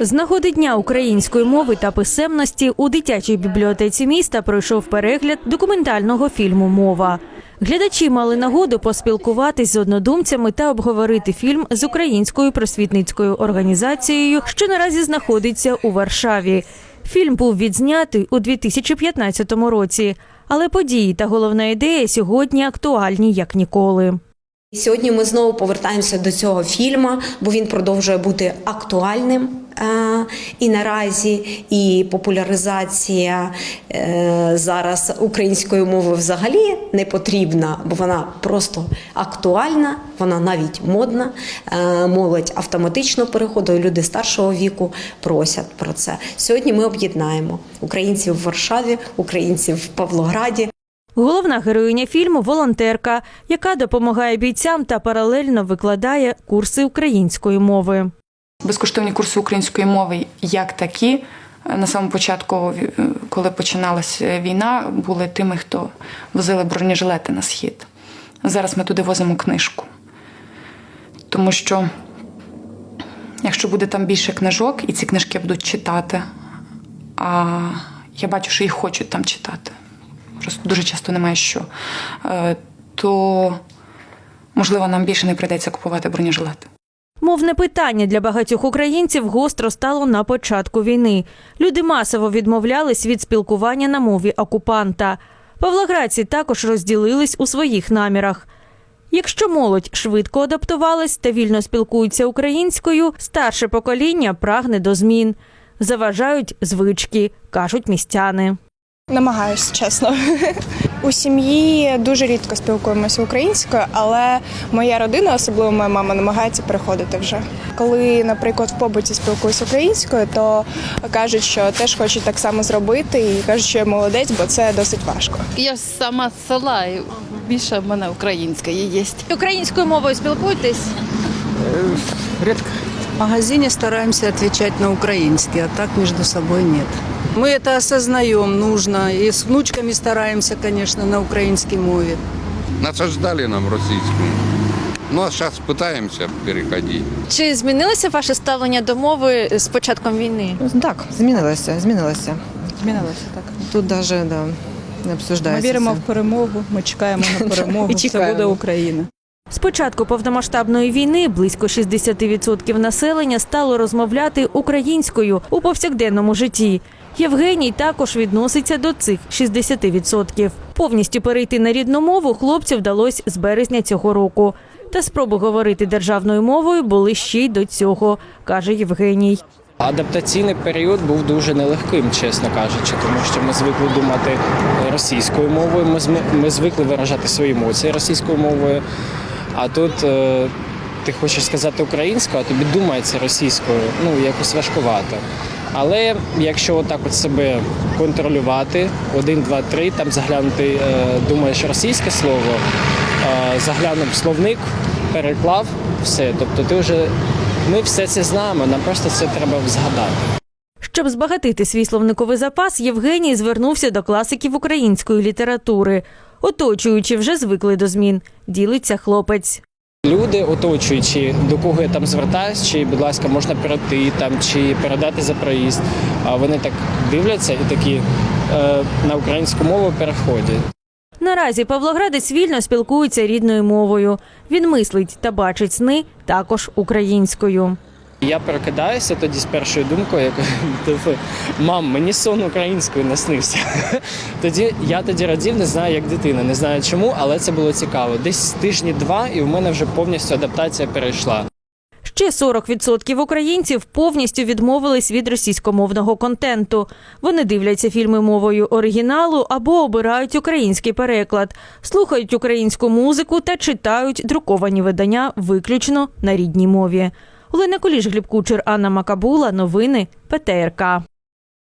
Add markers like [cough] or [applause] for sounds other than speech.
З нагоди Дня української мови та писемності у дитячій бібліотеці міста пройшов перегляд документального фільму Мова. Глядачі мали нагоду поспілкуватись з однодумцями та обговорити фільм з українською просвітницькою організацією, що наразі знаходиться у Варшаві. Фільм був відзнятий у 2015 році, але події та головна ідея сьогодні актуальні як ніколи. Сьогодні ми знову повертаємося до цього фільму, бо він продовжує бути актуальним. Е, І наразі і популяризація е, зараз української мови взагалі не потрібна, бо вона просто актуальна, вона навіть модна. Е, Молодь автоматично переходить, люди старшого віку просять про це. Сьогодні ми об'єднаємо українців в Варшаві, українців в Павлограді. Головна героїня фільму волонтерка, яка допомагає бійцям та паралельно викладає курси української мови. Безкоштовні курси української мови як такі. На самому початку, коли починалася війна, були тими, хто возили бронежилети на схід. Зараз ми туди возимо книжку. Тому що, якщо буде там більше книжок, і ці книжки будуть читати, а я бачу, що їх хочуть там читати. Просто дуже часто немає що, е, то можливо нам більше не прийдеться купувати бронежилети. Мовне питання для багатьох українців гостро стало на початку війни. Люди масово відмовлялись від спілкування на мові окупанта. Павлоградці також розділились у своїх намірах. Якщо молодь швидко адаптувалась та вільно спілкується українською, старше покоління прагне до змін. Заважають звички, кажуть містяни. Намагаюсь, чесно. [laughs] У сім'ї дуже рідко спілкуємося українською, але моя родина, особливо моя мама, намагається переходити вже. Коли, наприклад, в побуті спілкуюся українською, то кажуть, що теж хочуть так само зробити, і кажуть, що я молодець, бо це досить важко. Я ж сама з села, і більше в мене українська є. Українською мовою спілкуєтесь? Редко. В магазине стараемся отвечать на украинский, а так между собой нет. Мы это осознаем, нужно. И с внучками стараемся, конечно, на украинской мове. насаждали нам російську. Ну а зараз намагаємося переходити. Чи змінилося ваше ставлення до мови з початком війни? Так, змінилося, змінилося. Змінилося так. Тут навіть да, не Ми віримо це. в перемогу. Ми чекаємо на [laughs] перемогу. І Це буде Україна. З початку повномасштабної війни близько 60% населення стало розмовляти українською у повсякденному житті. Євгеній також відноситься до цих 60%. Повністю перейти на рідну мову хлопцю вдалося з березня цього року. Та спроби говорити державною мовою були ще й до цього, каже Євгеній. Адаптаційний період був дуже нелегким, чесно кажучи, тому що ми звикли думати російською мовою, ми, звикли виражати свої емоції російською мовою. А тут е, ти хочеш сказати українською, а тобі думається російською, ну якось важкувато. Але якщо отак от себе контролювати, один, два, три, там заглянути, е, думаєш російське слово, е, заглянув словник, переклав все. Тобто ти вже ми все це знаємо, нам просто це треба згадати. Щоб збагатити свій словниковий запас, Євгеній звернувся до класиків української літератури. Оточуючи вже звикли до змін, ділиться хлопець. Люди, оточуючи, до кого я там звертаюсь, чи, будь ласка, можна перейти там, чи передати за проїзд. А вони так дивляться і такі е, на українську мову переходять. Наразі Павлоградець вільно спілкується рідною мовою. Він мислить та бачить сни також українською. Я прокидаюся тоді з першою думкою, як [laughs] типу, мам, мені сон українською наснився. [laughs] Тоді я тоді радів, не знаю, як дитина, не знаю чому, але це було цікаво. Десь тижні два, і в мене вже повністю адаптація перейшла. Ще 40% українців повністю відмовились від російськомовного контенту. Вони дивляться фільми мовою оригіналу або обирають український переклад, слухають українську музику та читають друковані видання виключно на рідній мові. Олена Куліш, Гліб Кучер, Анна Макабула. Новини ПТРК.